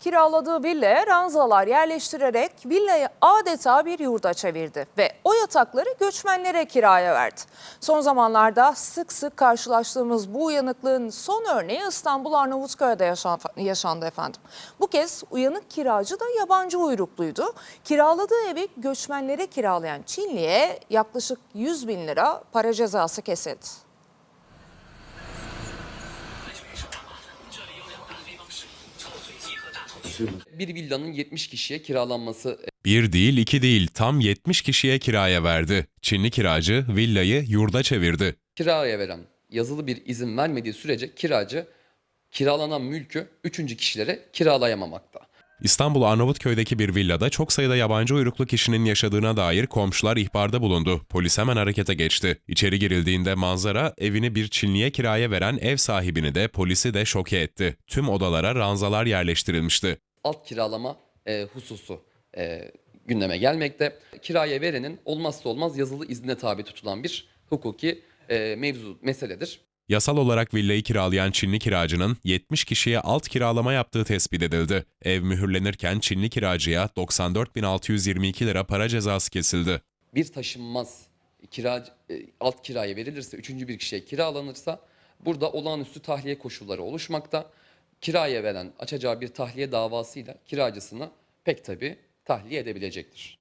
Kiraladığı villaya ranzalar yerleştirerek villayı adeta bir yurda çevirdi ve o yatakları göçmenlere kiraya verdi. Son zamanlarda sık sık karşılaştığımız bu uyanıklığın son örneği İstanbul Arnavutköy'de yaşan- yaşandı efendim. Bu kez uyanık kiracı da yabancı uyrukluydu. Kiraladığı evi göçmenlere kiralayan Çinli'ye yaklaşık 100 bin lira para cezası kesildi. Bir villanın 70 kişiye kiralanması Bir değil iki değil tam 70 kişiye kiraya verdi. Çinli kiracı villayı yurda çevirdi. kiraya veren yazılı bir izin vermediği sürece kiracı kiralanan mülkü üçüncü kişilere kiralayamamakta. İstanbul Arnavutköy'deki bir villada çok sayıda yabancı uyruklu kişinin yaşadığına dair komşular ihbarda bulundu. Polis hemen harekete geçti. İçeri girildiğinde manzara evini bir Çinliye kiraya veren ev sahibini de polisi de şoke etti. Tüm odalara ranzalar yerleştirilmişti. Alt kiralama e, hususu e, gündeme gelmekte. Kiraya verenin olmazsa olmaz yazılı izne tabi tutulan bir hukuki e, mevzu meseledir. Yasal olarak villayı kiralayan Çinli kiracının 70 kişiye alt kiralama yaptığı tespit edildi. Ev mühürlenirken Çinli kiracıya 94.622 lira para cezası kesildi. Bir taşınmaz kira e, alt kiraya verilirse üçüncü bir kişiye kiralanırsa burada olağanüstü tahliye koşulları oluşmakta. Kiraya veren açacağı bir tahliye davasıyla kiracısını pek tabii tahliye edebilecektir.